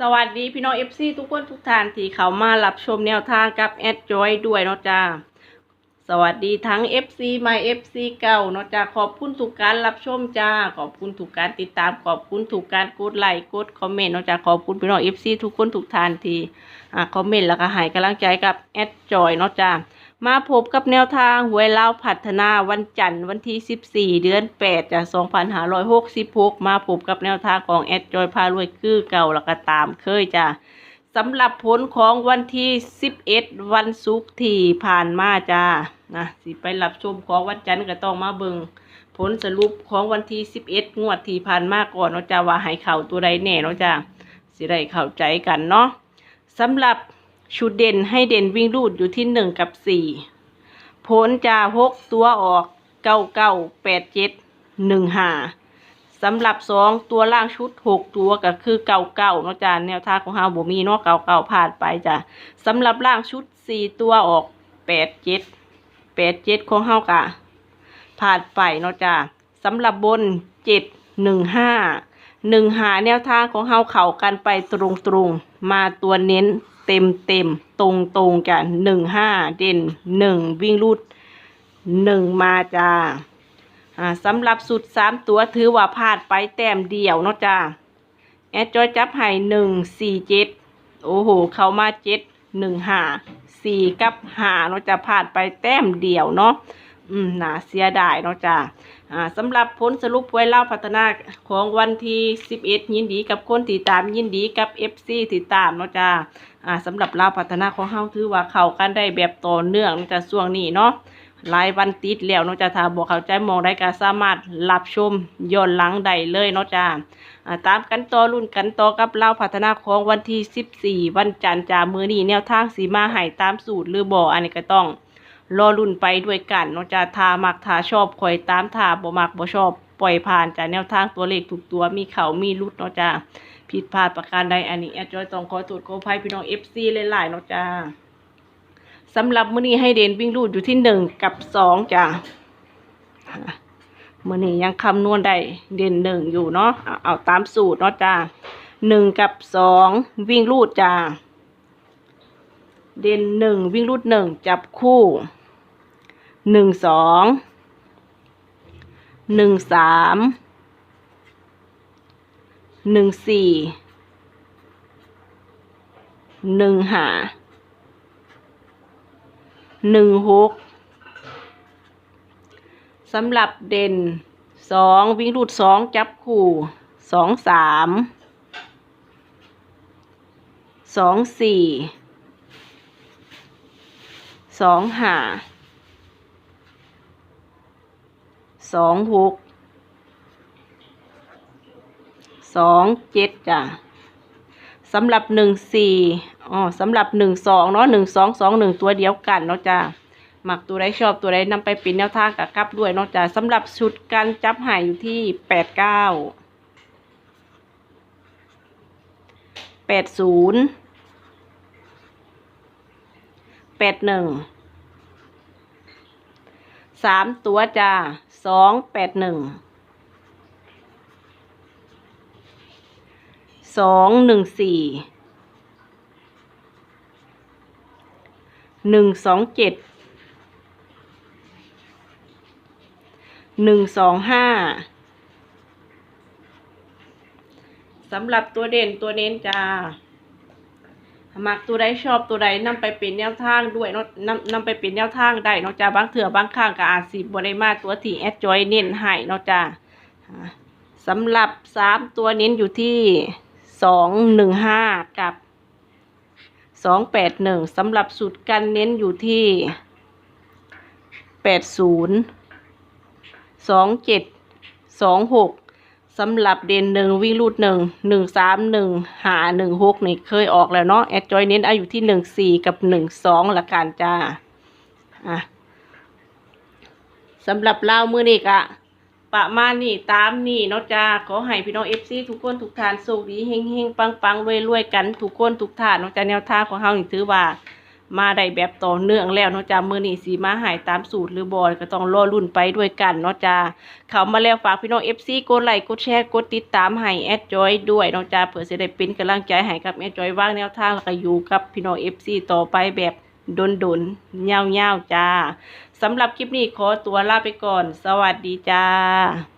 สวัสดีพี่น้องเอฟซีทุกคนทุกท่านที่เขามารับชมแนวทางกับแอดจอยด้วยเนาะจ้าสวัสดีทั้ง FC ใหม่ FC เก่าเนาะจ้าขอบคุณทุกการรับชมจ้าขอบคุณทุกการติดตามขอบคุณทุกการกดไลค์กดคอมเมนต์เนาะจ้าขอบคุณพี่น้อง FC ทุกคนทุกท่านที่อ่าคอมเมนต์แล้วก็ให้กำลังใจกับแอดจอยเนาะจ้า มาพบกับแนวทางหวยลาวพัฒนาวันจันทร์วันที่ 14 เดือน 8จ้ะ2566 มาพบกับแนวทางของแอดจอยพารวยคือเก่าแล้วก็ตามเคยจ้ะสำหรับผลของวันที่ 11 วันศุกร์ที่ผ่านมาจ้านะสิไปรับชมของวันจันทร์ก็ต้องมาเบิงผลสรุปของวันที่ 11 งวดที่ผ่านมาก่อนเนาะจ้าว่าให้เข่าตัวใดแน่เนาะจ้าสิได้เข้าใจกันเนาะสำหรับ ชุดเด่นให้เด่นวิ่งรูดอยู่ที่1กับ4ผลจะ6ตัวออก99 87 15สำหรับสองตัวล่างชุดหกตัวก็คือเก่าเก่าเนาะจ้าแนวทางของเฮาบ่มีเนาะเก่าเก่าผ่านไปจ้ะสำหรับล่างชุดสี่ตัวออกแปดเจ็ดแปดเจ็ดของเฮากะผ่านไปเนาะจ้าสำหรับบนเจ็ดหนึ่งห้าหนึ่งหาแนวทางของเฮาเข้ากันไปตรงตรงๆมาตัวเน้น เต็มเต็มตรงตรงๆกันหนึ่งห้าเด่นหนึ่งวิ่งรูดหนึ่งมาจ้าสำหรับสุดสามตัวถือว่าพลาดไปแต้มเดียวเนาะจ้าแอดจอยจับให้หนึ่งสี่เจ็ดโอ้โห เข้ามาเจ็ดหนึ่งห้าสี่กับห้าเนาะจ้าพลาดไปแต้มเดียวเนาะ อืมน่าเสียดายเนาะจ้าอ่าสำหรับผลสรุปไว้เล่าพัฒนาของวันที่สิบเอ็ดยินดีกับคนติดตามยินดีกับเอฟซีติดตามเนาะจ้าอ่าสำหรับเล่าพัฒนาของเฮาถือว่าเข้ากันได้แบบต่อเนื่องเนาะจ้าช่วงนี้เนาะหลายวันติดแล้วเนาะจ้าถ้าบอกเข้าใจมองได้ก็สามารถรับชมย้อนหลังได้เลยเนาะจ้าอ่าตามกันต่อรุ่นกันต่อกับเล่าพัฒนาของวันที่ 14 วันจันทร์จ้ามือนี้แนวทางสีมาให้ตามสูตรหรือบ่อันนี้ก็ต้อง รอรุ่นไปด้วยกันเนาะจ้าถ้ามักถ้าชอบคอยตามถ้าบ่มักบ่ชอบปล่อยผ่านจ้าแนวทางตัวเลขทุกตัวมีเขามีรุดเนาะจ้าผิดพลาดประการใดอันนี้แอดจอยต้องขอโทษขออภัยพี่น้อง FC หลายๆเนาะจ้าสำหรับมื้อนี้ให้เด่นวิ่งรูดอยู่ที่หนึ่งกับสองจ้ะมื้อนี้ยังคำนวณได้เด่นหนึ่งอยู่เนาะเอาเอาตามสูตรเนาะจ้าหนึ่งกับสองวิ่งรูดจ้า เด่นหนึ่งวิ่งรูดหนึ่งจับคู่หนึ่งสองหนึ่งสามหนึ่งสี่หนึ่งห้าหนึ่งหกสำหรับเด่นสองวิ่งรูดสองจับคู่สองสามสองสี่ สองห้าสองหกสองเจ็ดจ้ะสำหรับหนึ่งสี่อ๋อสำหรับหนึ่งสองเนาะหนึ่งสองสองหนึ่งตัวเดียวกันเนาะจ้าหมักตัวใดชอบตัวใดนำไปเป็นแนวทางกับกลับด้วยเนาะจ้าสำหรับชุดการจับหายอยู่ที่แปดเก้าแปดศูนย์ แปดหนึ่งสามตัวจ้าสองแปดหนึ่งสองหนึ่งสี่หนึ่งสองเจ็ดหนึ่งสองห้าสำหรับตัวเด่นตัวเน้นจ้า มักตัวใดชอบตัวใดนำไปเป็นแนวทางด้วยเนาะนำนำไปเป็นแนวทางได้เนาะจ้าบางเถื่อบางข้างก็อาจสิบริมาตัวที่แอดจอยเน้นให้เนาะจ้าอ่าสำหรับสามตัวเน้นอยู่ที่สองหนึ่งห้ากับสองแปดหนึ่งสำหรับสูตรการเน้นอยู่ที่แปดศูนย์สองเจ็ดสองหก สำหรับเด่นหนึ่งวิ่งรูดหนึ่งหนึ่งสามหนึ่งหาหนึ่งหกนี่เคยออกแล้วเนาะแอดจอยเน้นอายุที่หนึ่งสี่กับหนึ่งสองละกันจ้าอะสำหรับเล่ามือนี่กะประมาณนี้ตามนี่เนาะจ้าขอให้พี่น้องเอฟซีทุกคนทุกทานโชคดีเฮงเฮงปังปังรวยรวยๆกันทุกคนทุกทานเนาะจ้าแนวท่าของเฮานี่ถือว่า มาได้แบบต่อเนื่องแล้วเนาะจ้ามือนี้สิมาหายตามสูตรหรือบอก็ต้องรอรุ่นไปด้วยกันเนาะจ้าเขามาแล้วฝากพี่น้อง FC กดไลค์กดแชร์กดติดตามให้แอดจอยด้วยเนาะจ้าเพื่อสิได้เป็นกำลังใจให้กับแอดจอยว่างแนวทางแล้วก็อยู่กับพี่น้อง FC ต่อไปแบบดนๆยาวๆจ้าสำหรับคลิปนี้ขอตัวลาไปก่อน สวัสดีจ้า